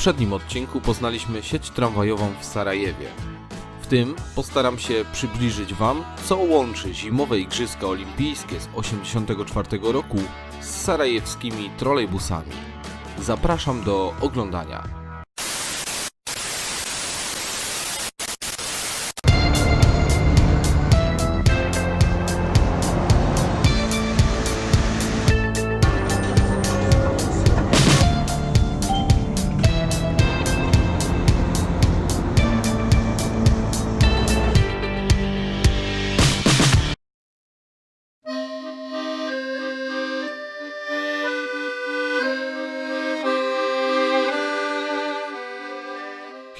poprzednim odcinku poznaliśmy sieć tramwajową w Sarajewie. W tym postaram się przybliżyć Wam, co łączy zimowe Igrzyska Olimpijskie z 1984 roku z sarajewskimi trolejbusami. Zapraszam do oglądania.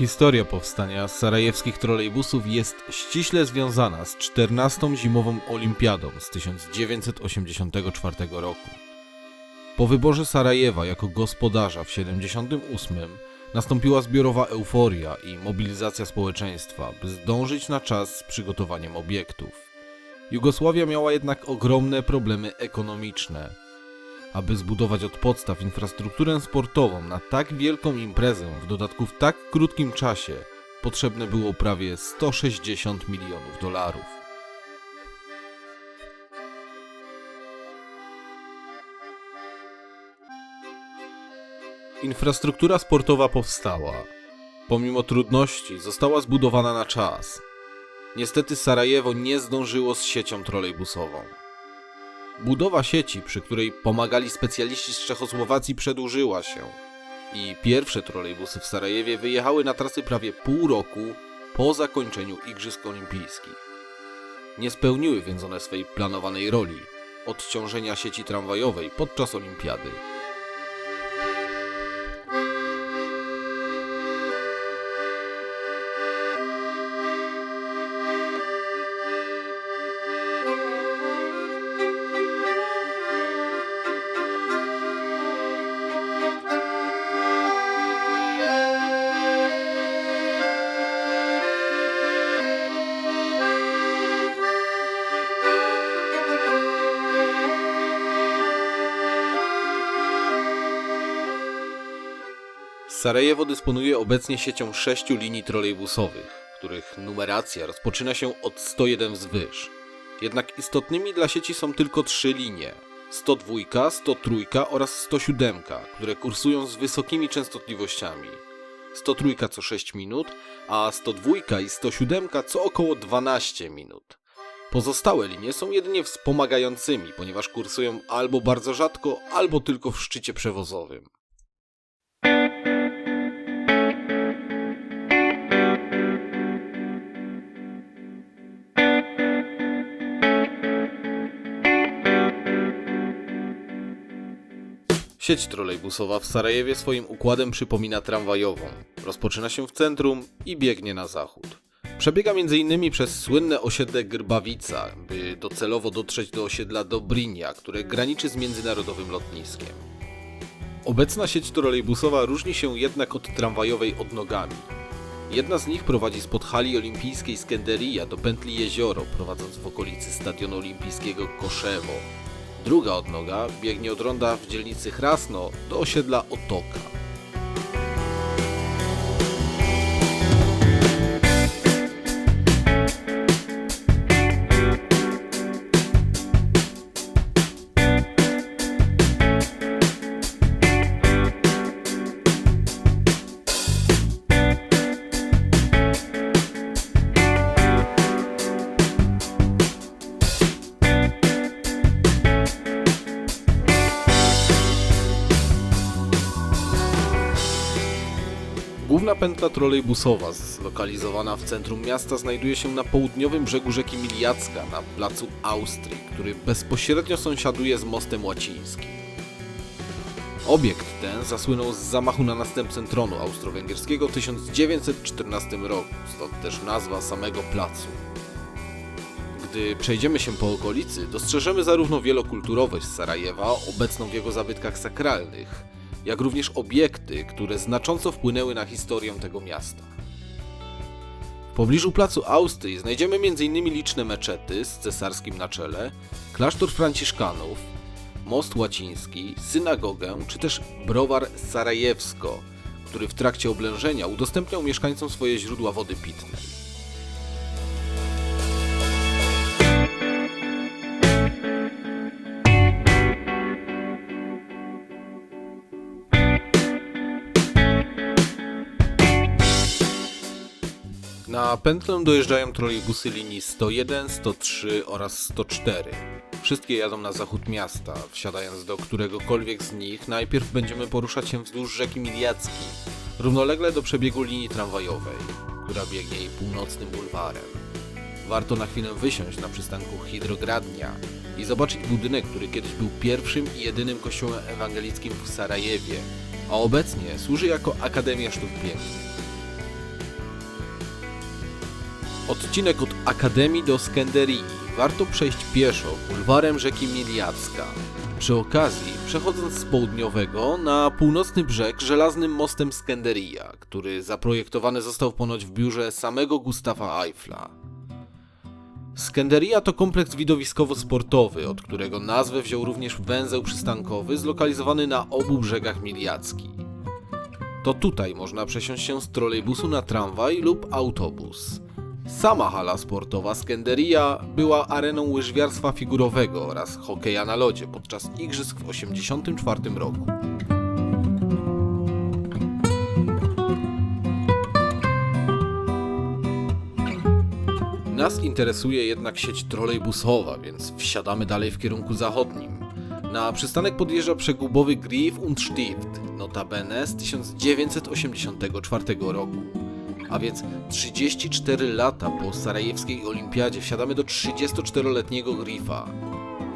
Historia powstania sarajewskich trolejbusów jest ściśle związana z 14. zimową olimpiadą z 1984 roku. Po wyborze Sarajewa jako gospodarza w 78 nastąpiła zbiorowa euforia i mobilizacja społeczeństwa, by zdążyć na czas z przygotowaniem obiektów. Jugosławia miała jednak ogromne problemy ekonomiczne. Aby zbudować od podstaw infrastrukturę sportową na tak wielką imprezę, w dodatku w tak krótkim czasie, potrzebne było prawie 160 milionów dolarów. Infrastruktura sportowa powstała. Pomimo trudności została zbudowana na czas. Niestety Sarajewo nie zdążyło z siecią trolejbusową. Budowa sieci, przy której pomagali specjaliści z Czechosłowacji, przedłużyła się i pierwsze trolejbusy w Sarajewie wyjechały na trasy prawie pół roku po zakończeniu Igrzysk Olimpijskich. Nie spełniły więc one swej planowanej roli odciążenia sieci tramwajowej podczas olimpiady. Sarajewo dysponuje obecnie siecią sześciu linii trolejbusowych, których numeracja rozpoczyna się od 101 wzwyż. Jednak istotnymi dla sieci są tylko trzy linie: 102, 103 oraz 107, które kursują z wysokimi częstotliwościami. 103 co 6 minut, a 102 i 107 co około 12 minut. Pozostałe linie są jedynie wspomagającymi, ponieważ kursują albo bardzo rzadko, albo tylko w szczycie przewozowym. Sieć trolejbusowa w Sarajewie swoim układem przypomina tramwajową. Rozpoczyna się w centrum i biegnie na zachód. Przebiega m.in. przez słynne osiedle Grbawica, by docelowo dotrzeć do osiedla Dobrinia, które graniczy z międzynarodowym lotniskiem. Obecna sieć trolejbusowa różni się jednak od tramwajowej odnogami. Jedna z nich prowadzi spod hali olimpijskiej Skenderia do pętli jezioro, prowadząc w okolicy stadionu olimpijskiego Koszewo, Druga odnoga biegnie od ronda w dzielnicy Chrasno do osiedla Otoka. Główna pętla trolejbusowa, zlokalizowana w centrum miasta, znajduje się na południowym brzegu rzeki Miliacka, na placu Austrii, który bezpośrednio sąsiaduje z mostem łacińskim. Obiekt ten zasłynął z zamachu na następcę tronu austro-węgierskiego w 1914 roku, stąd też nazwa samego placu. Gdy przejdziemy się po okolicy, dostrzeżemy zarówno wielokulturowość Sarajewa, obecną w jego zabytkach sakralnych, jak również obiekty, które znacząco wpłynęły na historię tego miasta. W pobliżu placu Austrii znajdziemy m.in. liczne meczety z cesarskim na czele, klasztor franciszkanów, most łaciński, synagogę czy też browar Sarajewsko który w trakcie oblężenia udostępniał mieszkańcom swoje źródła wody pitnej. Na pętlę dojeżdżają trolejbusy linii 101, 103 oraz 104. Wszystkie jadą na zachód miasta. Wsiadając do któregokolwiek z nich, najpierw będziemy poruszać się wzdłuż rzeki Miliacki, równolegle do przebiegu linii tramwajowej, która biegnie jej północnym bulwarem. Warto na chwilę wysiąść na przystanku Hidrogradnia i zobaczyć budynek, który kiedyś był pierwszym i jedynym kościołem ewangelickim w Sarajewie, a obecnie służy jako Akademia Sztuk Pięknych. Odcinek od Akademii do Skenderii warto przejść pieszo bulwarem rzeki Miliacka. Przy okazji, przechodząc z południowego na północny brzeg żelaznym mostem Skenderia, który zaprojektowany został ponoć w biurze samego Gustafa Eiffla. Skenderia to kompleks widowiskowo-sportowy, od którego nazwę wziął również węzeł przystankowy zlokalizowany na obu brzegach Miliacki. To tutaj można przesiąść się z trolejbusu na tramwaj lub autobus. Sama hala sportowa Skenderia była areną łyżwiarstwa figurowego oraz hokeja na lodzie podczas igrzysk w 1984 roku. Nas interesuje jednak sieć trolejbusowa, więc wsiadamy dalej w kierunku zachodnim. Na przystanek podjeżdża przegubowy Grief und Stift, notabene z 1984 roku. A więc 34 lata po sarajewskiej olimpiadzie wsiadamy do 34-letniego Griffa.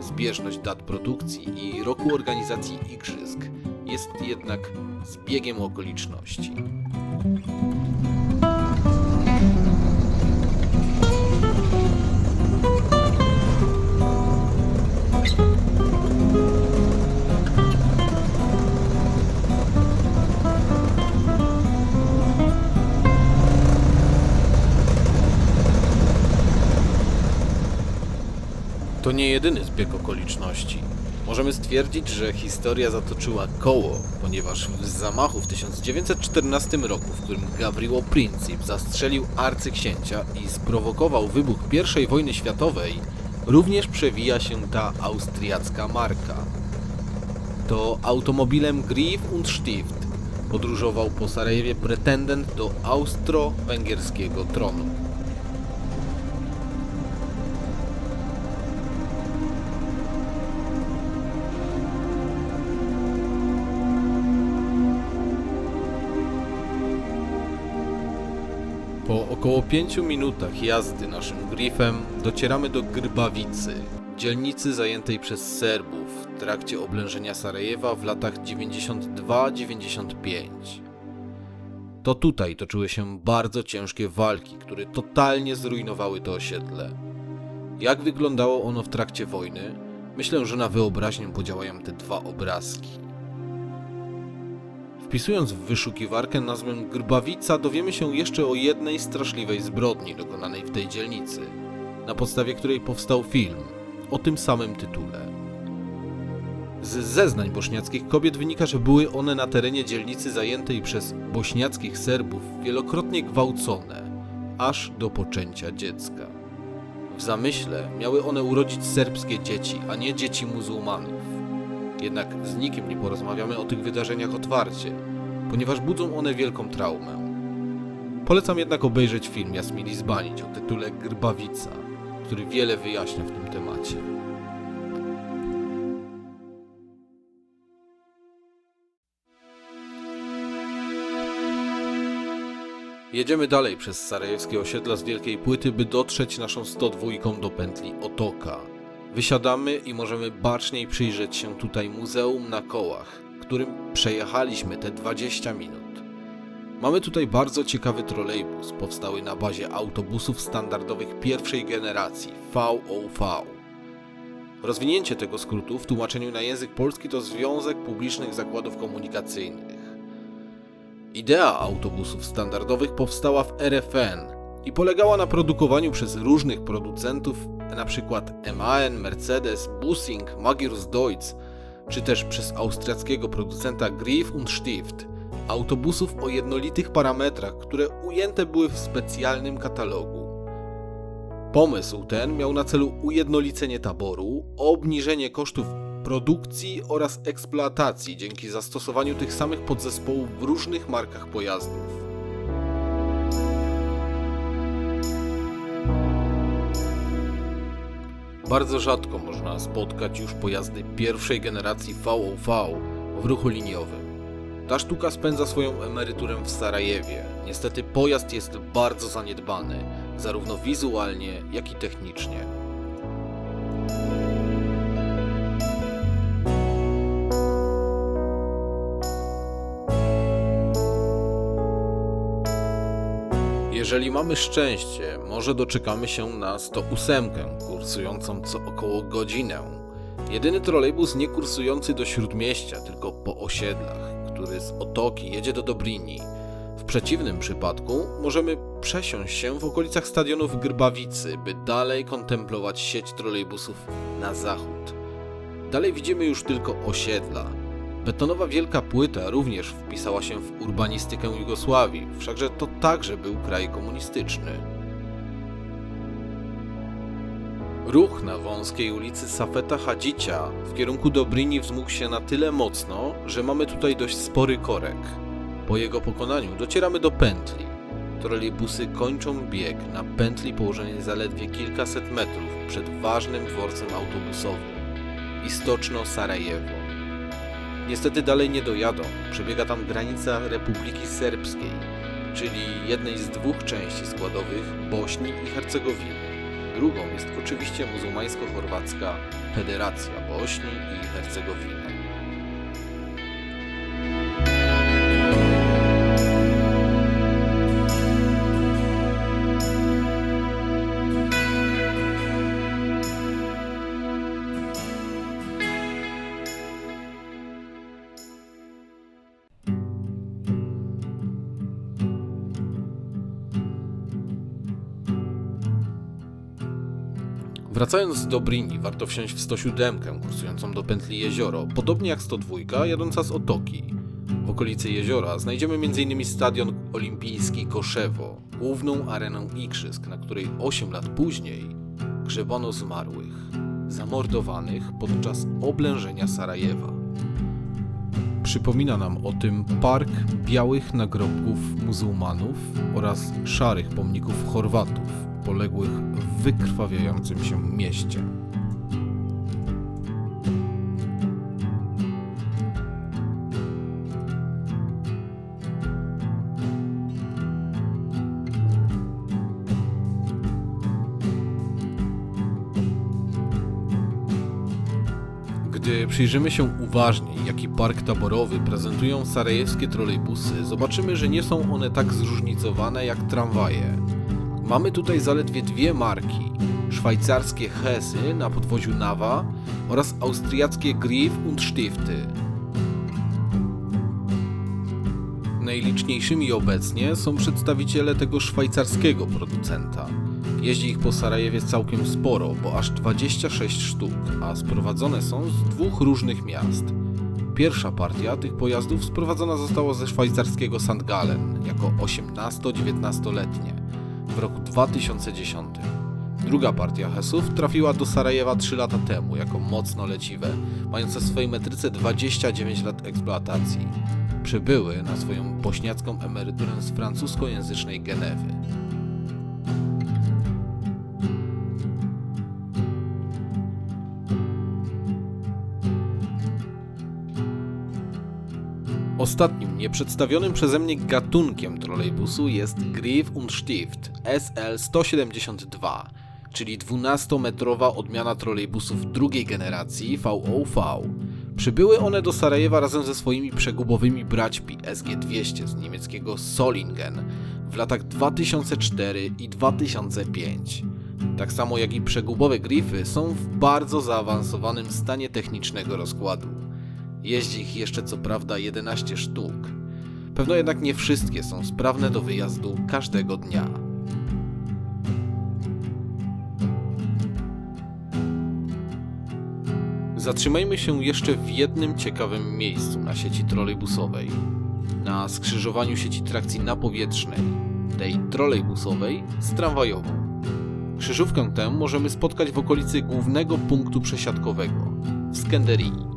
Zbieżność dat produkcji i roku organizacji igrzysk jest jednak zbiegiem okoliczności. Nie jedyny zbieg okoliczności. Możemy stwierdzić, że historia zatoczyła koło, ponieważ w zamachu w 1914 roku, w którym Gavrilo Princip zastrzelił arcyksięcia i sprowokował wybuch I wojny światowej, również przewija się ta austriacka marka. To automobilem Grief und Stift podróżował po Sarajewie pretendent do austro-węgierskiego tronu. Około 5 minutach jazdy naszym grifem docieramy do Grbawicy, dzielnicy zajętej przez Serbów w trakcie oblężenia Sarajewa w latach 92-95. To tutaj toczyły się bardzo ciężkie walki, które totalnie zrujnowały to osiedle. Jak wyglądało ono w trakcie wojny? Myślę, że na wyobraźnię podziałają te dwa obrazki. Wpisując w wyszukiwarkę nazwę Grbawica, dowiemy się jeszcze o jednej straszliwej zbrodni dokonanej w tej dzielnicy, na podstawie której powstał film o tym samym tytule. Z zeznań bośniackich kobiet wynika, że były one na terenie dzielnicy zajętej przez bośniackich Serbów wielokrotnie gwałcone, aż do poczęcia dziecka. W zamyśle miały one urodzić serbskie dzieci, a nie dzieci muzułmanów. Jednak z nikim nie porozmawiamy o tych wydarzeniach otwarcie, ponieważ budzą one wielką traumę. Polecam jednak obejrzeć film Jasmili Zbanić o tytule Grbawica, który wiele wyjaśnia w tym temacie. Jedziemy dalej przez sarajewskie osiedla z Wielkiej Płyty, by dotrzeć naszą 102 do pętli Otoka. Wysiadamy i możemy baczniej przyjrzeć się tutaj muzeum na kołach, którym przejechaliśmy te 20 minut. Mamy tutaj bardzo ciekawy trolejbus, powstały na bazie autobusów standardowych pierwszej generacji VOV. Rozwinięcie tego skrótu w tłumaczeniu na język polski to Związek Publicznych Zakładów Komunikacyjnych. Idea autobusów standardowych powstała w RFN i polegała na produkowaniu przez różnych producentów, np. MAN, Mercedes, Busing, Magirus Deutz, czy też przez austriackiego producenta Grief und Stift, autobusów o jednolitych parametrach, które ujęte były w specjalnym katalogu. Pomysł ten miał na celu ujednolicenie taboru, obniżenie kosztów produkcji oraz eksploatacji dzięki zastosowaniu tych samych podzespołów w różnych markach pojazdów. Bardzo rzadko można spotkać już pojazdy pierwszej generacji VOV w ruchu liniowym. Ta sztuka spędza swoją emeryturę w Sarajewie. Niestety pojazd jest bardzo zaniedbany, zarówno wizualnie, jak i technicznie. Jeżeli mamy szczęście, może doczekamy się na 108, kursującą co około godzinę. Jedyny trolejbus nie kursujący do śródmieścia, tylko po osiedlach, który z Otoki jedzie do Dobrini. W przeciwnym przypadku możemy przesiąść się w okolicach stadionu w Grbawicy, by dalej kontemplować sieć trolejbusów na zachód. Dalej widzimy już tylko osiedla. Betonowa wielka płyta również wpisała się w urbanistykę Jugosławii, wszakże to także był kraj komunistyczny. Ruch na wąskiej ulicy Safeta Hadzicia w kierunku Dobrini wzmógł się na tyle mocno, że mamy tutaj dość spory korek. Po jego pokonaniu docieramy do pętli. Trolejbusy kończą bieg na pętli położonej zaledwie kilkaset metrów przed ważnym dworcem autobusowym Istoczno-Sarajewo. Niestety dalej nie dojadą. Przebiega tam granica Republiki Serbskiej, czyli jednej z dwóch części składowych Bośni i Hercegowiny. Drugą jest oczywiście muzułmańsko-chorwacka Federacja Bośni i Hercegowiny. Wracając z Dobrini, warto wsiąść w 107, kursującą do pętli Jezioro, podobnie jak 102, jadąca z Otoki. W okolicy jeziora znajdziemy m.in. stadion olimpijski Koszewo, główną arenę igrzysk, na której 8 lat później grzebono zmarłych, zamordowanych podczas oblężenia Sarajewa. Przypomina nam o tym park białych nagrobków muzułmanów oraz szarych pomników Chorwatów, poległych w wykrwawiającym się mieście. Przyjrzymy się uważniej, jaki park taborowy prezentują sarajewskie trolejbusy, zobaczymy, że nie są one tak zróżnicowane jak tramwaje. Mamy tutaj zaledwie dwie marki: szwajcarskie Hesy na podwoziu Nawa oraz austriackie Griff und Stifty. Najliczniejszymi obecnie są przedstawiciele tego szwajcarskiego producenta. Jeździ ich po Sarajewie całkiem sporo, bo aż 26 sztuk, a sprowadzone są z dwóch różnych miast. Pierwsza partia tych pojazdów sprowadzona została ze szwajcarskiego St. Gallen jako 18-19-letnie w roku 2010. Druga partia Hesów trafiła do Sarajewa 3 lata temu jako mocno leciwe, mające w swojej metryce 29 lat eksploatacji. Przybyły na swoją bośniacką emeryturę z francuskojęzycznej Genewy. Ostatnim nieprzedstawionym przeze mnie gatunkiem trolejbusu jest Griff und Stift SL172, czyli 12-metrowa odmiana trolejbusów drugiej generacji VOV. Przybyły one do Sarajewa razem ze swoimi przegubowymi braćmi SG200 z niemieckiego Solingen w latach 2004 i 2005. Tak samo jak i przegubowe Griffy są w bardzo zaawansowanym stanie technicznego rozkładu. Jeździ ich jeszcze co prawda 11 sztuk. Pewno jednak nie wszystkie są sprawne do wyjazdu każdego dnia. Zatrzymajmy się jeszcze w jednym ciekawym miejscu na sieci trolejbusowej. na skrzyżowaniu sieci trakcji napowietrznej, tej trolejbusowej, z tramwajową. Krzyżówkę tę możemy spotkać w okolicy głównego punktu przesiadkowego w Skenderii.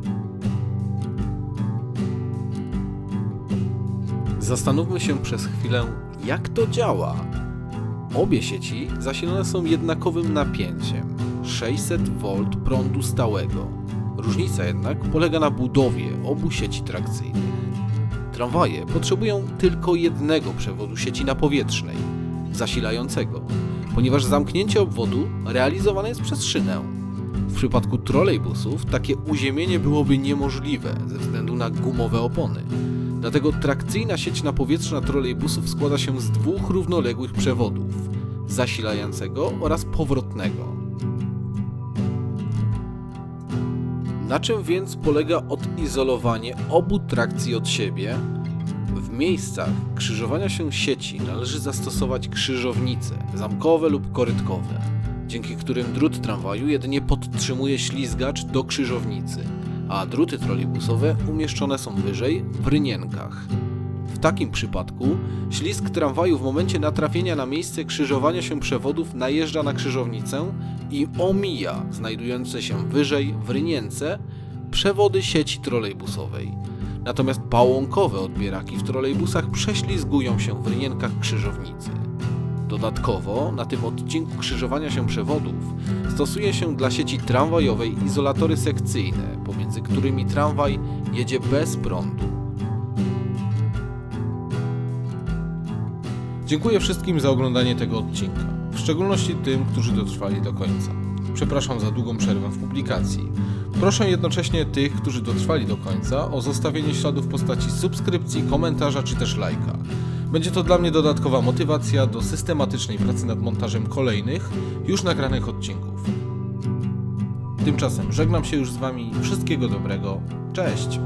Zastanówmy się przez chwilę, jak to działa. Obie sieci zasilane są jednakowym napięciem 600 V prądu stałego. Różnica jednak polega na budowie obu sieci trakcyjnych. Tramwaje potrzebują tylko jednego przewodu sieci napowietrznej, zasilającego, ponieważ zamknięcie obwodu realizowane jest przez szynę. W przypadku trolejbusów takie uziemienie byłoby niemożliwe ze względu na gumowe opony. Dlatego trakcyjna sieć napowietrzna trolejbusów składa się z dwóch równoległych przewodów zasilającego oraz powrotnego. Na czym więc polega odizolowanie obu trakcji od siebie? W miejscach krzyżowania się sieci należy zastosować krzyżownice zamkowe lub korytkowe, dzięki którym drut tramwaju jedynie podtrzymuje ślizgacz do krzyżownicy, a druty trolejbusowe umieszczone są wyżej w rynienkach. W takim przypadku ślizg tramwaju w momencie natrafienia na miejsce krzyżowania się przewodów najeżdża na krzyżownicę i omija znajdujące się wyżej w rynience przewody sieci trolejbusowej. Natomiast pałąkowe odbieraki w trolejbusach prześlizgują się w rynienkach krzyżownicy. Dodatkowo na tym odcinku krzyżowania się przewodów stosuje się dla sieci tramwajowej izolatory sekcyjne, pomiędzy którymi tramwaj jedzie bez prądu. Dziękuję wszystkim za oglądanie tego odcinka, w szczególności tym, którzy dotrwali do końca. Przepraszam za długą przerwę w publikacji. Proszę jednocześnie tych, którzy dotrwali do końca, o zostawienie śladu w postaci subskrypcji, komentarza czy też lajka. Będzie to dla mnie dodatkowa motywacja do systematycznej pracy nad montażem kolejnych, już nagranych odcinków. Tymczasem żegnam się już z Wami. Wszystkiego dobrego. Cześć!